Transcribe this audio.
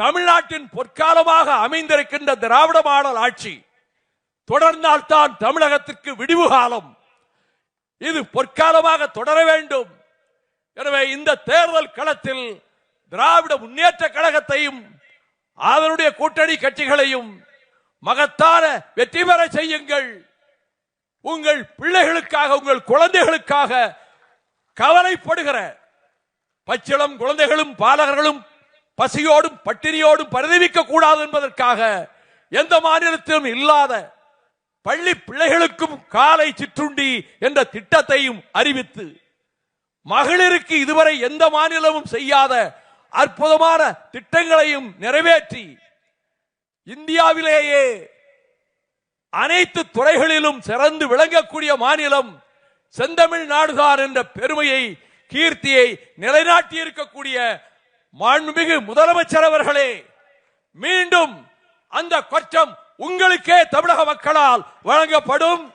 தமிழ்நாட்டின் பொற்காலமாக அமைந்திருக்கின்ற திராவிட மாடல் ஆட்சி தொடர்ந்தால்தான் தமிழகத்திற்கு விடிவு காலம் இது பொற்காலமாக தொடர வேண்டும். எனவே இந்த தேர்தல் களத்தில் திராவிட முன்னேற்ற கழகத்தையும் அதனுடைய கூட்டணி கட்சிகளையும் மகத்தான வெற்றி பெற செய்யுங்கள். உங்கள் பிள்ளைகளுக்காக உங்கள் குழந்தைகளுக்காக கவலைப்படுகிற பச்சிளம் குழந்தைகளும் பாலகர்களும் பசியோடும் பட்டினியோடும் பரிதவிக்க கூடாது என்பதற்காக எந்த மாநிலத்திலும் இல்லாத பள்ளி பிள்ளைகளுக்கும் காலை சிற்றுண்டி என்ற திட்டத்தையும் அறிவித்து மகளிருக்கு இதுவரை எந்த மாநிலமும் செய்யாத அற்புதமான திட்டங்களையும் நிறைவேற்றி இந்தியாவிலேயே அனைத்து துறைகளிலும் சிறந்து விளங்கக்கூடிய மாநிலம் செந்தமிழ் நாடுதான் என்ற பெருமையை கீர்த்தியை நிலைநாட்டி இருக்கக்கூடிய மாண்புமிகு முதலமைச்சர் அவர்களே மீண்டும் அந்த கொச்சம் உங்களுக்கே தமிழக மக்களால் வழங்கப்படும்.